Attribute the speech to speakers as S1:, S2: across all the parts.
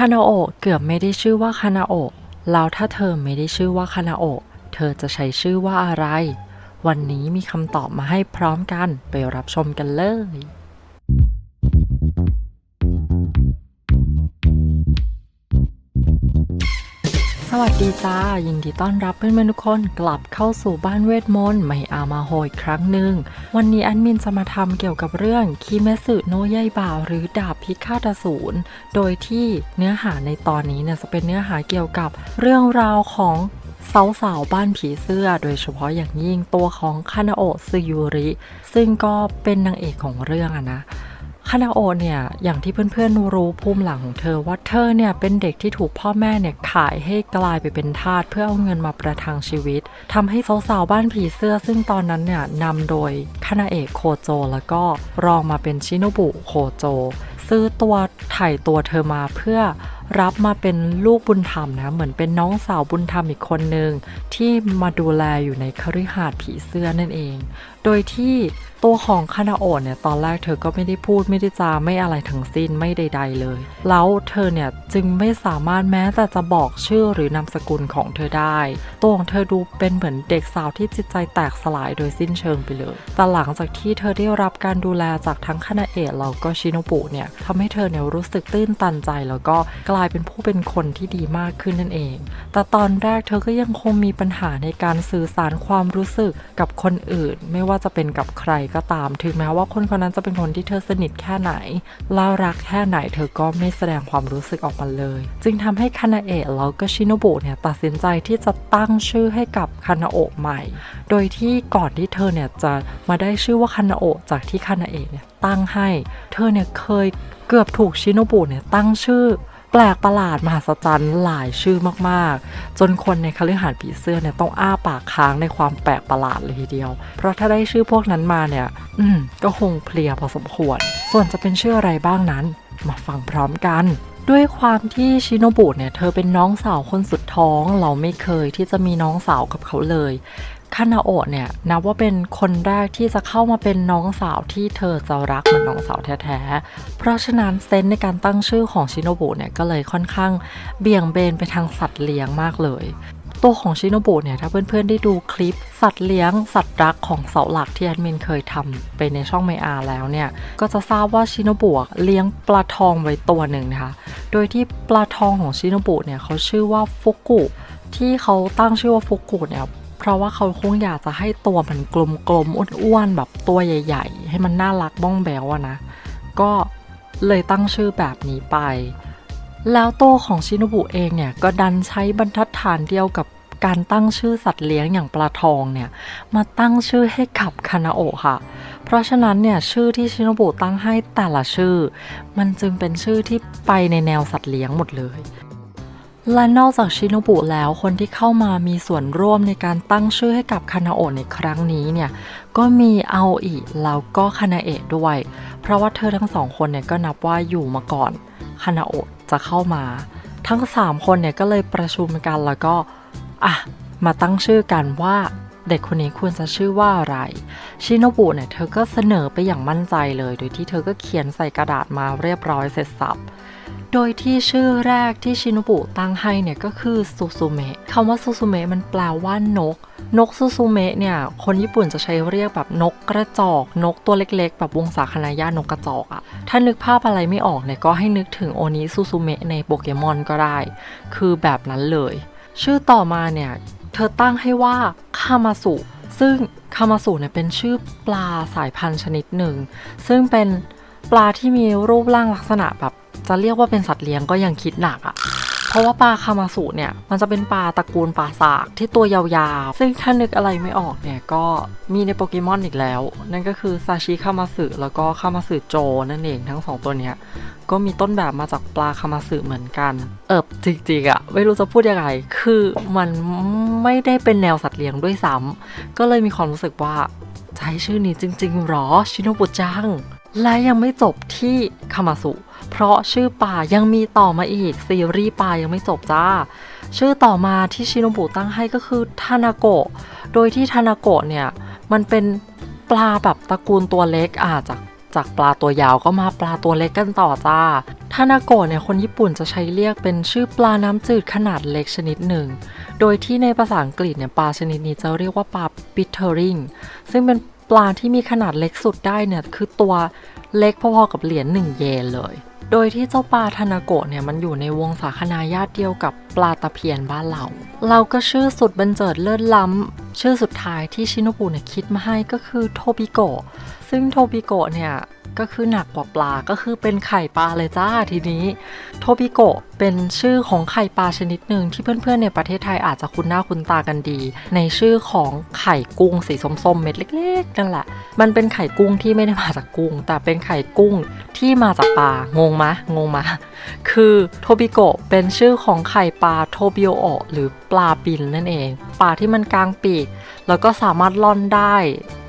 S1: คานาโอะเกือบไม่ได้ชื่อว่าคานาโอะแล้วถ้าเธอไม่ได้ชื่อว่าคานาโอะเธอจะใช้ชื่อว่าอะไร วันนี้มีคำตอบมาให้พร้อมกันไปรับชมกันเลย สวัสดีจ้า ยินดีต้อนรับเพื่อนๆทุกคนกลับเข้าสู่บ้านเวทมนต์ไม่อามาโฮอีกครั้งหนึ่ง วันนี้แอดมินจะมาทำเกี่ยวกับเรื่องคิเมสึโนยายบ่าวหรือดาบพิฆาตอสูรโดยที่เนื้อหาในตอนนี้เนี่ยจะเป็นเนื้อหาเกี่ยวกับเรื่องราวของสาวๆบ้านผีเสื้อ โดยเฉพาะอย่างยิ่งตัวของคานาโอะซึยูริ ซึ่งก็เป็นนางเอกของเรื่องอะนะ คานาโอเนี่ยอย่างที่เพื่อนๆรู้ภูมิหลังของเธอว่าเธอเนี่ยเป็นเด็กที่ถูกพ่อแม่เนี่ยขายให้กลายไปเป็นทาสเพื่อเอาเงินมาประทังชีวิตทำให้สาวๆบ้านผีเสื้อ ซึ่งตอนนั้นเนี่ยนำโดยคานาเอกโคโจ แล้วก็รองมาเป็นชิโนบุโคโจ ซื้อตัวถ่ายตัวเธอมาเพื่อ รับมาเป็นลูกบุญธรรมนะ เหมือนเป็นน้องสาวบุญธรรมอีกคนหนึ่งที่มาดูแลอยู่ในคฤหาสน์ผีเสื้อนั่นเอง โดยที่ตัวของคานาโอะเนี่ยตอนแรกเธอก็ไม่ได้พูดไม่ได้จาไม่อะไรทั้งสิ้นไม่ใด ๆ เลย แล้วเธอเนี่ยจึงไม่สามารถแม้แต่จะบอกชื่อหรือนามสกุลของเธอได้ ตัวของเธอดูเป็นเหมือนเด็กสาวที่จิตใจแตกสลายโดยสิ้นเชิงไปเลย แต่หลังจากที่เธอได้รับการดูแลจากทั้งคานาเอะแล้วก็ชิโนบุเนี่ยทำให้เธอเนี่ยรู้สึกตื้นตันใจแล้วก็กลายเป็นผู้เป็นคนที่ดีมากขึ้นนั่นเอง แต่ตอนแรกเธอก็ยังคงมีปัญหาในการสื่อสารความรู้สึกกับคนอื่น ไม่ว่าจะเป็นกับใครก็ตาม ถึงแม้ว่าคนคนนั้นจะเป็นคนที่เธอสนิทแค่ไหนแล่ารักแค่ไหน เธอก็ไม่แสดงความรู้สึกออกมาเลย จึงทำให้คานาเอะแล้วก็ชิโนบุเนี่ยตัดสินใจที่จะตั้งชื่อให้กับคานาโอะใหม่ โดยที่ก่อนที่เธอเนี่ยจะมาได้ชื่อว่าคานาโอะจากที่คานาเอะเนี่ยตั้งให้ เธอเนี่ยเคยเกือบถูกชิโนบุเนี่ยตั้งชื่อ แปลกประหลาดมหัศจรรย์หลายชื่อมากๆ จนคนในคฤหาสน์ผีเสื้อเนี่ยต้องอ้าปากค้างในความแปลกประหลาดเลยทีเดียว เพราะถ้าได้ชื่อพวกนั้นมาเนี่ย อืม ก็คงเพลียพอสมควร ส่วนจะเป็นชื่ออะไรบ้างนั้น มาฟังพร้อมกันด้วยความที่ชิโนบุเนี่ยเธอเป็นน้องสาวคนสุดท้อง เราไม่เคยที่จะมีน้องสาวกับเขาเลย คานาโอะเนี่ยนับว่าเป็นคนแรกที่จะเข้ามาเป็นน้องสาวที่เธอจะรักเหมือนน้องสาวแท้ๆ เพราะฉะนั้นเซนในการตั้งชื่อของชิโนบุเนี่ยก็เลยค่อนข้างเบี่ยงเบนไปทางสัตว์เลี้ยงมากเลย ตัวของชิโนบุเนี่ยถ้าเพื่อนๆได้ดูคลิป สัตว์เลี้ยง สัตว์รักของเสาหลักที่แอดมินเคยทำไปในช่องไมอาแล้วเนี่ยก็จะทราบว่าชิโนบุเลี้ยงปลาทองไว้ตัวหนึ่งนะคะโดยที่ปลาทองของชิโนบุเนี่ยเขาชื่อว่าฟุกุที่เขาตั้งชื่อว่าฟุกุเนี่ย เพราะว่าเขาคงอยากจะให้ตัวมันกลมๆอ้วนๆแบบตัวใหญ่ ๆ ให้มันน่ารักบ้องแบวอะนะ ก็เลยตั้งชื่อแบบนี้ไป แล้วตัวของชินบุเองเนี่ยก็ดันใช้บรรทัดฐานเดียวกับการตั้งชื่อสัตว์เลี้ยงอย่างปลาทองเนี่ยมาตั้งชื่อให้กับคานาโอค่ะ เพราะฉะนั้นเนี่ยชื่อที่ชินบุตั้งให้แต่ละชื่อ มันจึงเป็นชื่อที่ไปในแนวสัตว์เลี้ยงหมดเลย และนอกจากชิโนบุแล้วคนที่เข้ามามีส่วนร่วมในการตั้งชื่อให้กับคานาโอะในครั้งนี้เนี่ยก็มีเอาออิแล้วก็คานาเอะด้วย เพราะว่าเธอทั้งสองคนเนี่ยก็นับว่าอยู่มาก่อนคานาโอะจะเข้ามา ทั้ง 3 คนเนี่ยก็เลยประชุมกันแล้วก็อะมาตั้งชื่อกันว่าเด็กคนนี้ควรจะชื่อว่าอะไร ชิโนบุเนี่ยเธอก็เสนอไปอย่างมั่นใจเลย โดยที่เธอก็เขียนใส่กระดาษมาเรียบร้อยเสร็จสับ โดยที่ชื่อแรกที่ชินบุตั้งให้เนี่ยก็คือซูซูเมะคำว่าซูซูเมะมันแปลว่านก นกซูซูเมะเนี่ย คนญี่ปุ่นจะใช้เรียกแบบนกกระจอก นกตัวเล็กๆ แบบวงศาคณาญานกกระจอกอะถ้านึกภาพอะไรไม่ออกเนี่ยก็ให้นึกถึงโอนิซูซูเมะในโปเกมอนก็ได้ คือแบบนั้นเลย ชื่อต่อมาเนี่ย เธอตั้งให้ว่าคามาสุซึ่งคามาสุเนี่ยเป็นชื่อปลาสายพันธุ์ชนิดหนึ่ง ซึ่งเป็นปลาที่มีรูปร่างลักษณะแบบ จะเรียกว่าเป็นสัตว์เลี้ยงก็ยังคิดหนักอะ่ะ เพราะว่าปลาคามาสุเนี่ย มันจะเป็นปลาตระกูลปลาสากที่ตัวยาวๆ ซึ่งถ้านึกอะไรไม่ออกเนี่ยก็มีในโปเกมอนอีกแล้ว นั่นก็คือซาชิคามาสึแล้วก็คามาสึโจนั่นเองทั้งสองตัวเนี้ยก็มีต้นแบบมาจากปลาคามาสึเหมือนกัน เอิบจริงๆอะไม่รู้จะพูดยังไง คือมันไม่ได้เป็นแนวสัตว์เลี้ยงด้วยซ้ำก็เลยมีความรู้สึกว่าใช้ชื่อนี้จริงๆหรอชิโนบุจัง และยังไม่จบที่คามาสุ เพราะชื่อป่ายังมีต่อมาอีก ซีรีส์ป่ายังไม่จบจ้า ชื่อต่อมาที่ชิโนบุตั้งให้ก็คือทานาโกะ โดยที่ทานาโกะเนี่ยมันเป็นปลาแบบตระกูลตัวเล็กอาจากจากปลาตัวยาวก็มาปลาตัวเล็กกันต่อจ้า ทานาโกะเนี่ยคนญี่ปุ่นจะใช้เรียกเป็นชื่อปลาน้ำจืดขนาดเล็กชนิดหนึ่ง โดยที่ในภาษาอังกฤษเนี่ยปลาชนิดนี้จะเรียกว่าปลาปิเทอริง ซึ่งเป็นปลาที่มีขนาดเล็กสุดได้เนี่ยคือตัวเล็กพอๆกับเหรียญ1เยนเลย โดยที่เจ้าปลาทานาโกะเนี่ยมันอยู่ในวงสาคนาญาติเดียวกับปลาตะเพียนบ้านเรา เราก็ชื่อสุดบรรเจิดเลิศล้ำ ชื่อสุดท้ายที่ชิโนบุเนี่ยคิดมาให้ก็คือโทบิโกะซึ่งโทบิโกะเนี่ยก็คือหนักกว่าปลาก็คือเป็นไข่ปลาเลยจ้าทีนี้ โทบิโกะเป็นชื่อของไข่ปลาชนิดหนึ่งที่เพื่อนๆในประเทศไทยอาจจะคุ้นหน้าคุ้นตากันดี ในชื่อของไข่กุ้งสีส้มๆเม็ดเล็กๆนั่นแหละ มันเป็นไข่กุ้งที่ไม่ได้มาจากกุ้ง แต่เป็นไข่กุ้งที่มาจากปลางงมะงงมะคือโทบิโกะเป็นชื่อของไข่ปลาโทบิโอหรือปลาบินนั่นเองปลาที่มันกลางปีกแล้วก็สามารถล่อนได้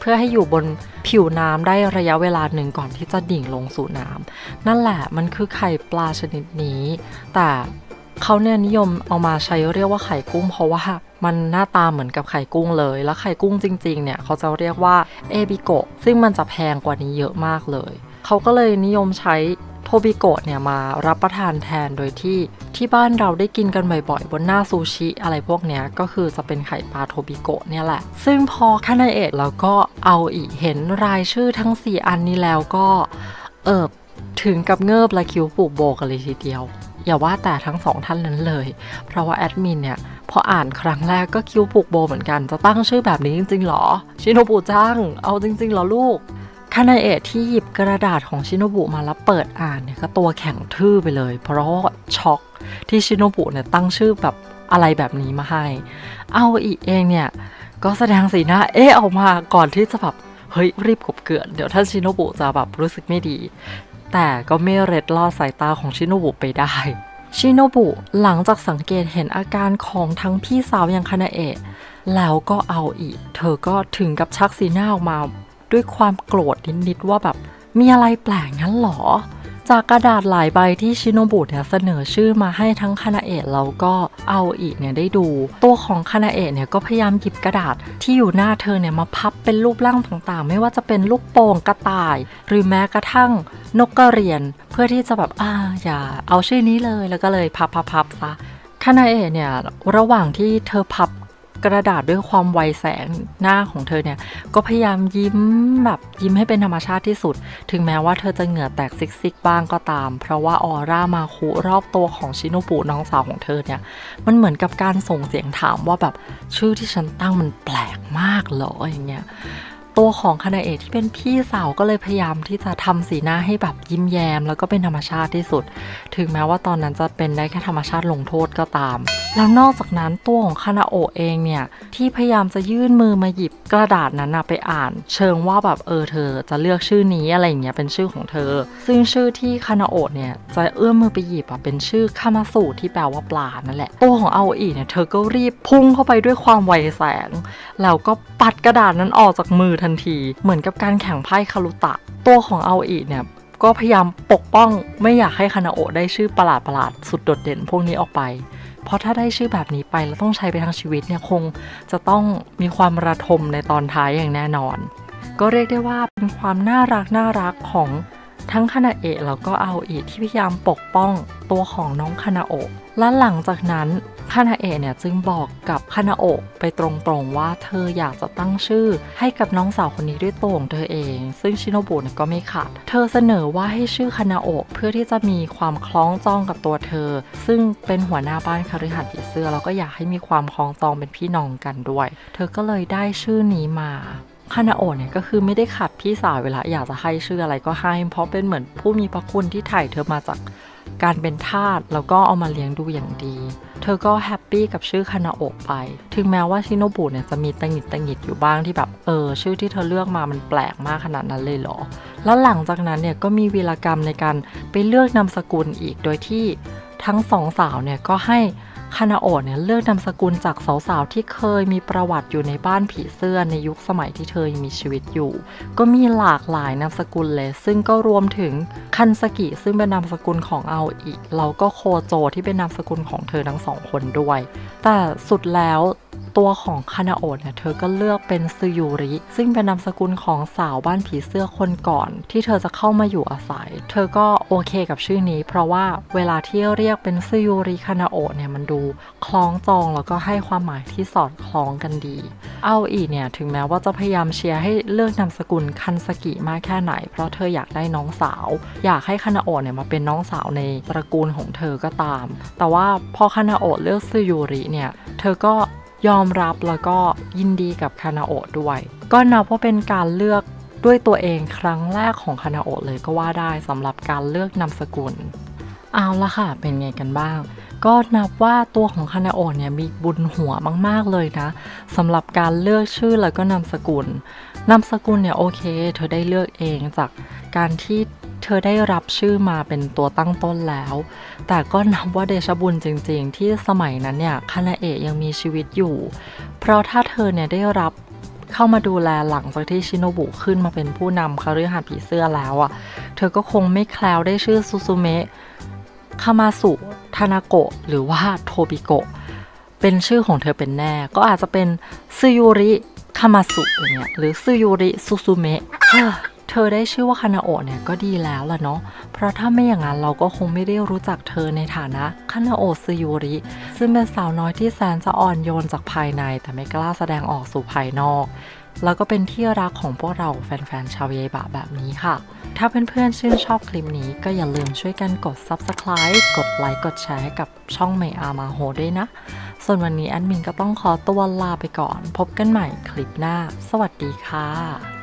S1: เพื่อให้อยู่บนผิวน้ำได้ระยะเวลาหนึ่งก่อนที่จะดิ่งลงสู่น้ำนั่นแหละมันคือไข่ปลาชนิดนี้ แต่เขาเนี่ยนิยมเอามาใช้เรียกว่าไข่กุ้ง เพราะว่ามันหน้าตาเหมือนกับไข่กุ้งเลย แล้วไข่กุ้งจริงๆเนี่ยเขาจะเรียกว่าเอบิโกะซึ่งมันจะแพงกว่านี้เยอะมากเลย เขาก็เลยนิยมใช้ บิโกะเนี่ยมารับประทานแทนโดยที่ที่บ้านเราได้กินกันบ่อยๆ บนหน้าซูชิอะไรพวกเนี้ยก็คือจะเป็นไข่ปลาโทบิโกะเนี่ยแหละ ซึ่งพอคานาเอะแล้วก็เอาอีกเห็นรายชื่อทั้ง 4 อันนี้แล้วก็เอิบถึงกับเงิบและคิ้วปูกโบกันเลยทีเดียว อย่าว่าแต่ทั้งสองท่านนั้นเลย เพราะว่าแอดมินเนี่ยพออ่านครั้งแรกก็คิ้วผูกโบเหมือนกัน จะตั้งชื่อแบบนี้จริงๆหรอ ชิโนบุจัง เอาจริงๆหรอลูก คานาเอะที่หยิบกระดาษของชิโนบุมาแล้วเปิดอ่านเนี่ยก็ตัวแข็งทื่อไปเลย เพราะช็อกที่ชิโนบุเนี่ยตั้งชื่อแบบอะไรแบบนี้มาให้ เอาอีกเองเนี่ย ก็แสดงสีหน้าเอะออกมาก่อนที่จะแบบเฮ้ยรีบกบเกลื่อนเดี๋ยวท่านชิโนบุจะแบบรู้สึกไม่ดี แต่ก็ไม่เร็ดลอดสายตาของชิโนบุไปได้ ชิโนบุหลังจากสังเกตเห็นอาการของทั้งพี่สาวอย่างคานาเอะแล้วก็เอาอีกเธอก็ถึงกับชักสีหน้าออกมา ด้วยความโกรธนิดๆว่าแบบมีอะไรแปลกงั้นหรอ จากกระดาษหลายใบที่ชิโนบุเนี่ยเสนอชื่อมาให้ทั้งคานาเอะแล้วก็เอาอีกเนี่ยได้ดู ตัวของคานาเอะเนี่ยก็พยายามหยิบกระดาษที่อยู่หน้าเธอเนี่ยมาพับเป็นรูปร่างต่างๆ ไม่ว่าจะเป็นลูกโป่งกระต่าย หรือแม้กระทั่งนกกระเรียน เพื่อที่จะแบบอ่าอย่าเอาชื่อนี้เลยแล้วก็เลยพับพับพับซะคานาเอะเนี่ยระหว่างที่เธอพับ กระดาษด้วยความไวแสงหน้าของเธอเนี่ย ก็พยายามยิ้มแบบยิ้มให้เป็นธรรมชาติที่สุด ถึงแม้ว่าเธอจะเหงื่อแตกซิกๆบ้างก็ตาม เพราะว่าออร่ามาคุรอบตัวของชิโนบุน้องสาวของเธอเนี่ย มันเหมือนกับการส่งเสียงถามว่าแบบชื่อที่ฉันตั้งมันแปลกมากเหรออย่างเงี้ยตัวของคานาเอะที่เป็นพี่สาวก็เลยพยายามที่จะทำสีหน้าให้แบบยิ้มแย้ม แล้วก็เป็นธรรมชาติที่สุด ถึงแม้ว่าตอนนั้นจะเป็นได้แค่ธรรมชาติลงโทษก็ตาม แล้วนอกจากนั้นตัวของคานาโอเองเนี่ยที่พยายามจะยื่นมือมาหยิบกระดาษนั้นนะไปอ่าน เชิงว่าแบบเออเธอจะเลือกชื่อนี้อะไรอย่างเงี้ยเป็นชื่อของเธอ ซึ่งชื่อที่คานาโอเนี่ยจะเอื้อมมือไปหยิบอะเป็นชื่อคามาสุที่แปลว่าปลานั่นแหละ ตัวของเอาอีเนี่ยเธอก็รีบพุ่งเข้าไปด้วยความไวแสง แล้วก็ปัดกระดาษนั้นออกจากมือทันที เหมือนกับการแข่งไพ่คารุตะ ตัวของเอาอีเนี่ยก็พยายามปกป้องไม่อยากให้คานาโอได้ชื่อประหลาดประหลาดสุดโดดเด่นพวกนี้ออกไป เพราะถ้าได้ชื่อแบบนี้ไปแล้วต้องใช้ไปทั้งชีวิตเนี่ยคงจะต้องมีความระทมในตอนท้ายอย่างแน่นอน ก็เรียกได้ว่าเป็นความน่ารักน่ารักของ ทั้งคานาเอะแล้วก็เอาอีที่พยายามปกป้องตัวของน้องคานาโอะและหลังจากนั้นคานาเอะเนี่ยจึงบอกกับคานาโอะไปตรงๆว่าเธออยากจะตั้งชื่อให้กับน้องสาวคนนี้ด้วยตัวของเธอเอง ซึ่งชิโนบุก็ไม่ขัด เธอเสนอว่าให้ชื่อคานาโอะเพื่อที่จะมีความคล้องจองกับตัวเธอ ซึ่งเป็นหัวหน้าบ้านคฤหัสถ์ผีเสื้อแล้วก็อยากให้มีความคล้องจองเป็นพี่น้องกันด้วย เธอก็เลยได้ชื่อนี้มา คานาโอเนี่ยก็คือไม่ได้ขัดพี่สาวเวลาอยากจะให้ชื่ออะไรก็ให้ เพราะเป็นเหมือนผู้มีพระคุณที่ถ่ายเธอมาจากการเป็นทาสแล้วก็เอามาเลี้ยงดูอย่างดี เธอก็แฮปปี้กับชื่อคานาโอะไป ถึงแม้ว่าชิโนบุเนี่ยจะมีตังหิดตังหิดอยู่บ้างที่แบบเออชื่อที่เธอเลือกมามันแปลกมากขนาดนั้นเลยเหรอ แล้วหลังจากนั้นเนี่ยก็มีวีรกรรมในการไปเลือกนามสกุลอีกโดยที่ทั้งสองสาวเนี่ยก็ให้ คานาโอะเนี่ยเลือกนามสกุลจากสาวๆ ที่เคยมีประวัติอยู่ในบ้านผีเสื้อในยุคสมัยที่เธอยังมีชีวิตอยู่ ก็มีหลากหลายนามสกุลเลย ซึ่งก็รวมถึงคันสกิซึ่งเป็นนามสกุลของเอาอีกแล้วก็โคโจที่เป็นนามสกุลของเธอทั้งสองคนด้วย แต่สุดแล้ว ตัวของคานาโอะเนี่ยเธอก็เลือกเป็นซึยูริ ซึ่งเป็นนามสกุลของสาวบ้านผีเสื้อคนก่อน ที่เธอจะเข้ามาอยู่อาศัย เธอก็โอเคกับชื่อนี้ เพราะว่าเวลาที่เรียกเป็นซึยูริคานาโอะเนี่ยมันดูคล้องจองแล้วก็ให้ความหมายที่สอดคล้องกันดี เอาอีเนี่ยถึงแม้ว่าจะพยายามเชียร์ให้เลือกนามสกุลคันสกิมากแค่ไหน เพราะเธออยากได้น้องสาว อยากให้คานาโอะเนี่ยมาเป็นน้องสาวในตระกูลของเธอก็ตาม แต่ว่าพอคานาโอะเลือกซึยูริเนี่ยเธอก็ ยอมรับแล้วก็ยินดีกับคานาโอะด้วย ก็นับว่าเป็นการเลือกด้วยตัวเองครั้งแรกของคานาโอะเลยก็ว่าได้สำหรับการเลือกนามสกุลเอาละค่ะ เป็นไงกันบ้าง ก็นับว่าตัวของคานาโอะเนี่ยมีบุญหัวมาก ๆ เลยนะสำหรับการเลือกชื่อแล้วก็นามสกุลนามสกุลเนี่ยโอเค เธอได้เลือกเองจากการที่ เธอได้รับชื่อมาเป็นตัวตั้งต้นแล้ว แต่ก็นับว่าเดชบุญจริง ๆ ที่สมัยนั้นเนี่ยคานาเอะยังมีชีวิตอยู่ เพราะถ้าเธอเนี่ยได้รับเข้ามาดูแลหลังจากที่ชิโนบุขึ้นมาเป็นผู้นำคฤหาสน์ผีเสื้อแล้วอะ่ะ เธอก็คงไม่แคล้วได้ชื่อซูซูเมะคามาสุทานาโกะหรือว่าโทบิโกะเป็นชื่อของเธอเป็นแน่ ก็อาจจะเป็นซึยูริคามาสุอย่างเงี้ยหรือซึยูริซูซูเมะ เธอได้ชื่อว่าคานาโอะเนี่ยก็ดีแล้วล่ะเนาะ เพราะถ้าไม่อย่างนั้นเราก็คงไม่ได้รู้จักเธอในฐานะคานาโอะซึยูริ ซึ่งเป็นสาวน้อยที่แสนจะอ่อนโยนจากภายใน แต่ไม่กล้าแสดงออกสู่ภายนอก แล้วก็เป็นที่รักของพวกเราแฟนๆ ชาวเยบะแบบนี้ค่ะ ถ้าเพื่อนๆ ชื่นชอบคลิปนี้ก็อย่าลืมช่วยกันกด Subscribe กดไลค์กดแชร์ให้กับช่องเมอามาโฮด้วยนะ ส่วนวันนี้แอดมินก็ต้องขอตัวลาไปก่อน พบกันใหม่คลิปหน้า สวัสดีค่ะ